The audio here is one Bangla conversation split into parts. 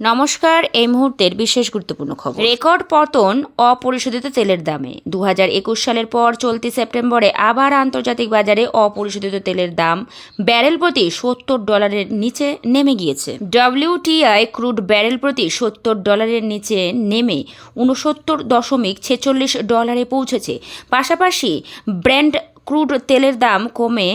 নমস্কার, এই মুহূর্তের বিশেষ গুরুত্বপূর্ণ খবর। রেকর্ড পতন অপরিশোধিত তেলের দামে। দু হাজার একুশ সালের পর চলতি সেপ্টেম্বরে আবার আন্তর্জাতিক বাজারে অপরিশোধিত তেলের দাম ব্যারেল প্রতি সত্তর ডলারের নিচে নেমে গিয়েছে। ডব্লিউটিআই ক্রুড ব্যারেল প্রতি সত্তর ডলারের নিচে নেমে উনসত্তর দশমিক ছেচল্লিশ ডলারে পৌঁছেছে। পাশাপাশি ব্র্যান্ড ক্রুড তেলের দাম কমে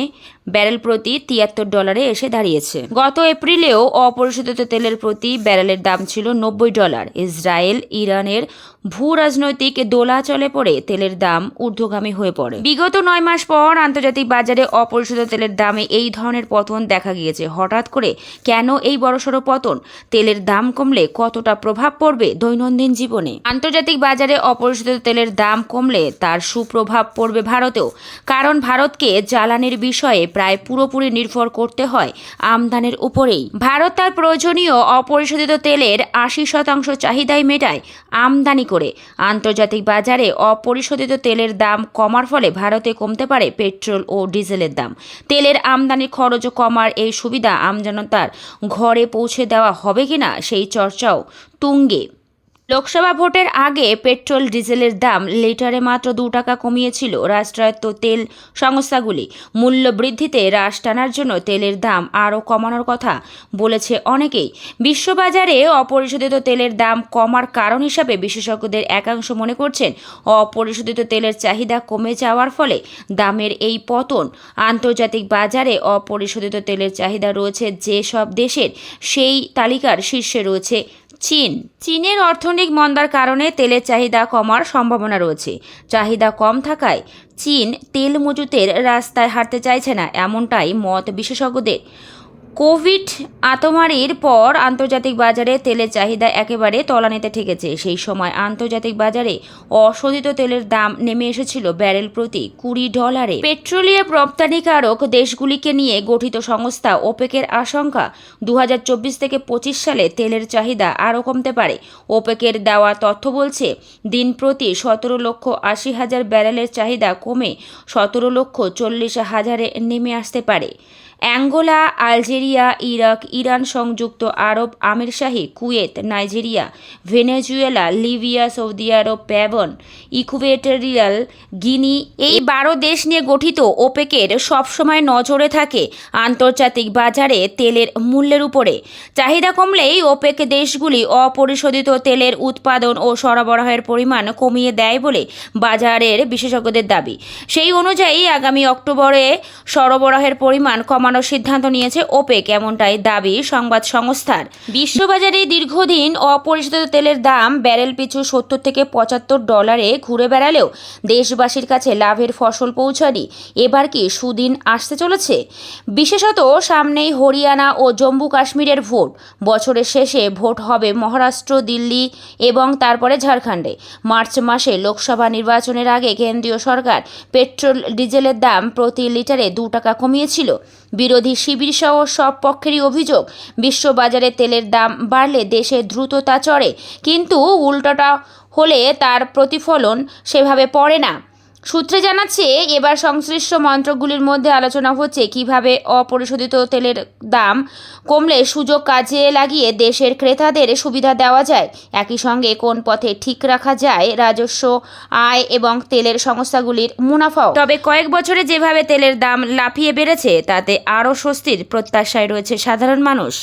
ব্যারেল প্রতি তিয়াত্তর ডলারে এসে দাঁড়িয়েছে। গত এপ্রিলেও অপরিশোধিত তেলের প্রতি ব্যারেলের দাম ছিল নব্বই ডলার। ইসরায়েল, ইরানের ভূ রাজনৈতিক দোলাচলে পড়ে তেলের দাম ঊর্ধ্বগামী হয়ে পড়ে। বিগত নয় মাস পর আন্তর্জাতিক বাজারে অপরিশোধিত তেলের দামে এই ধরনের পতন দেখা গিয়েছে। হঠাৎ করে কেন এই বড়সড় পতন? তেলের দাম কমলে কতটা প্রভাব পড়বে দৈনন্দিন জীবনে? আন্তর্জাতিক বাজারে অপরিশোধিত তেলের দাম কমলে তার সুপ্রভাব পড়বে ভারতেও। কারণ ভারতকে জ্বালানির বিষয়ে প্রায় পুরোপুরি নির্ভর করতে হয় আমদানির উপরেই। ভারত তার প্রয়োজনীয় অপরিশোধিত তেলের আশি শতাংশ চাহিদাই মেটায় আমদানি করে। আন্তর্জাতিক বাজারে অপরিশোধিত তেলের দাম কমার ফলে ভারতে কমতে পারে পেট্রোল ও ডিজেলের দাম। তেলের আমদানি খরচ কমার এই সুবিধা আমজনতার ঘরে পৌঁছে দেওয়া হবে কিনা সেই চর্চাও তুঙ্গে। লোকসভা ভোটের আগে পেট্রোল, ডিজেলের দাম লিটারে মাত্র দু টাকা কমিয়েছিল রাষ্ট্রায়ত্ত তেল সংস্থাগুলি। মূল্য বৃদ্ধিতে হ্রাস টানার জন্য তেলের দাম আরও কমানোর কথা বলেছে অনেকেই। বিশ্ববাজারে অপরিশোধিত তেলের দাম কমার কারণ হিসাবে বিশেষজ্ঞদের একাংশ মনে করছেন, অপরিশোধিত তেলের চাহিদা কমে যাওয়ার ফলে দামের এই পতন। আন্তর্জাতিক বাজারে অপরিশোধিত তেলের চাহিদা রয়েছে যেসব দেশের, সেই তালিকার শীর্ষে রয়েছে চীন। চীনের অর্থনৈতিক মন্দার কারণে তেলের চাহিদা কমার সম্ভাবনা রয়েছে। চাহিদা কম থাকায় চীন তেল মজুতের রাস্তায় হাঁটতে চাইছে না, এমনটাই মত বিশেষজ্ঞদের। কোভিড আতমারির পর আন্তর্জাতিক বাজারে তেলের চাহিদা একেবারে তলানিতে ঠেকেছে। সেই সময় আন্তর্জাতিক বাজারে অশোধিত তেলের দাম নেমে এসেছিল ব্যারেল প্রতি কুড়ি ডলারে। পেট্রোলিয়াম রপ্তানিকারক দেশগুলিকে নিয়ে গঠিত সংস্থা ওপেকের আশঙ্কা দু হাজার চব্বিশ থেকে পঁচিশ সালে তেলের চাহিদা আরও কমতে পারে। ওপেকের দেওয়া তথ্য বলছে, দিন প্রতি সতেরো লক্ষ আশি হাজার ব্যারেলের চাহিদা কমে সতেরো লক্ষ চল্লিশ হাজারে নেমে আসতে পারে। অ্যাঙ্গোলা, আলজেরিয়া, ইরাক, ইরান সংযুক্ত আরব আমিরশাহী, Kuwait, Nigeria, Venezuela, Libya, Saudi Arab, Gabon, Equatorial, Guinea এই বারো দেশ নিয়ে গঠিত ওপেকের সবসময় নজরে থাকে আন্তর্জাতিক বাজারে তেলের মূল্যের উপরে। চাহিদা কমলেই ওপেক দেশগুলি অপরিশোধিত তেলের উৎপাদন ও সরবরাহের পরিমাণ কমিয়ে দেয় বলে বাজারের বিশেষজ্ঞদের দাবি। সেই অনুযায়ী আগামী অক্টোবরে সরবরাহের পরিমাণ কমানোর সিদ্ধান্ত নিয়েছে ওপেক, এমনটাই দাবি সংবাদ সংস্থার। বিশ্ববাজারে দীর্ঘদিন অপরিশোধিত তেলের দাম ব্যারেল পিছু সত্তর থেকে পঁচাত্তর ডলারে ঘুরে বেড়ালেও দেশবাসীর কাছে লাভের ফসল পৌঁছানি এবার কি সুদিন আসতে চলেছে? বিশেষত সামনেই হরিয়ানা ও জম্মু কাশ্মীরের ভোট। বছরের শেষে ভোট হবে মহারাষ্ট্র, দিল্লি এবং তারপরে ঝাড়খণ্ডে। মার্চ মাসে লোকসভা নির্বাচনের আগে কেন্দ্রীয় সরকার পেট্রোল, ডিজেলের দাম প্রতি লিটারে দু টাকা কমিয়েছিল। বিরোধী শিবির সহ সব পক্ষেরই অভিযোগ, বিশ্ববাজারে তেলের দাম বাড়লে দেশে দ্রুততা চড়ে, কিন্তু উল্টোটা হলে তার প্রতিফলন সেভাবে পড়ে না। সূত্রে জানাচ্ছে, এবার সংশ্লিষ্ট মন্ত্রকগুলির মধ্যে আলোচনা হচ্ছে কীভাবে অপরিশোধিত তেলের দাম কমলে সুযোগ কাজে লাগিয়ে দেশের ক্রেতাদের সুবিধা দেওয়া যায়। একই সঙ্গে কোন পথে ঠিক রাখা যায়, রাজস্ব, আয় এবং তেলের সংস্থাগুলির মুনাফাও। তবে কয়েক বছরে যেভাবে তেলের দাম লাফিয়ে বেড়েছে, তাতে আরও স্বস্তির প্রত্যাশায় রয়েছে সাধারণ মানুষ।